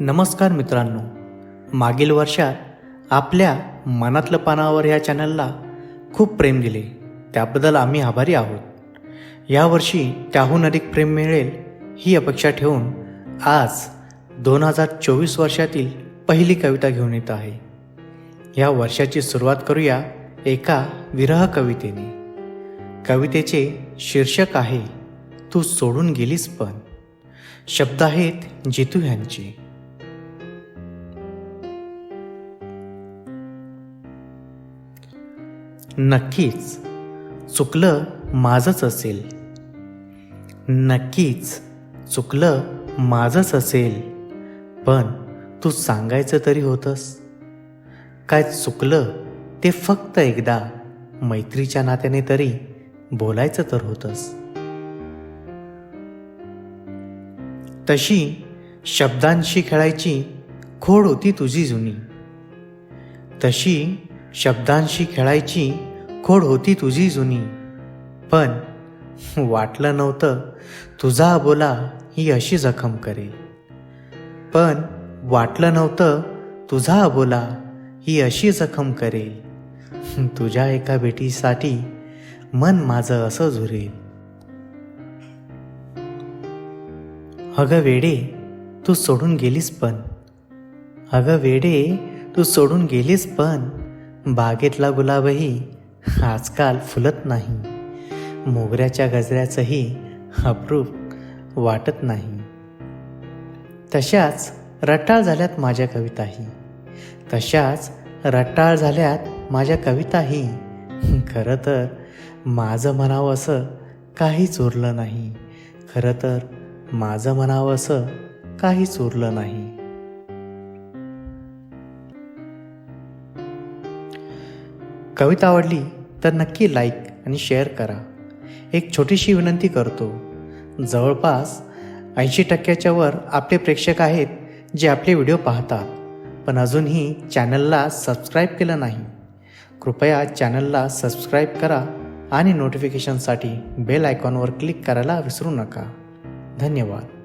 नमस्कार मित्रांनो. मागील वर्षात आपल्या मनातलं पानावर ह्या चॅनलला खूप प्रेम दिले. त्याबद्दल आम्ही आभारी आहोत. यावर्षी त्याहून अधिक प्रेम मिळेल ही अपेक्षा ठेवून आज दोन हजार चोवीस वर्षातील पहिली कविता घेऊन येत आहे. या वर्षाची सुरुवात करूया एका विरह कवितेने. कवितेचे शीर्षक आहे तू सोडून गेलीस पण. शब्द आहेत जितू यांचे. नक्कीच. चुकलं माझंच असेल. नक्कीच. चुकलं माझंच असेल. पण तू सांगायचं तरी होतंस. काय चुकलं ते फक्त एकदा मैत्रीच्या नात्याने तरी बोलायचं तर होतंस. तशी शब्दांशी खेळायची खोड होती तुझी जुनी. तशी शब्दांशी खेळायची खोड होती तुझी जुनी. पण वाटलं नव्हतं तुझा बोला ही अशी जखम करेल. पण वाटलं नव्हतं तुझा बोला ही अशी जखम करेल. तुझ्या एका भेटीसाठी मन माझं असं झुरेल. अगं वेडे तू सोडून गेलीस पण. अगं वेडे तू सोडून गेलीस पण. बागेतला गुलाबही आजकाल फुलत नाही. मोगऱ्याच्या गजऱ्याचंही अप्रूप वाटत नाही. तशाच रटाळ झाल्यात माझ्या कविताही. तशाच रटाळ झाल्यात माझ्या कविताही. खरं तर माझं म्हणावं असं काहीच उरलं नाही. खरं तर माझं म्हणावं असं काहीच उरलं नाही. कविता आवडली तर नक्की लाईक आणि शेअर करा. एक छोटीशी विनंती करतो. जवळपास ऐंशी टक्क्याच्या वर आपले प्रेक्षक आहेत जे आपले व्हिडिओ पाहतात पण अजूनही चॅनलला सबस्क्राईब केलं नाही. कृपया चॅनलला सबस्क्राईब करा आणि नोटिफिकेशनसाठी बेल आयकॉनवर क्लिक करायला विसरू नका. धन्यवाद.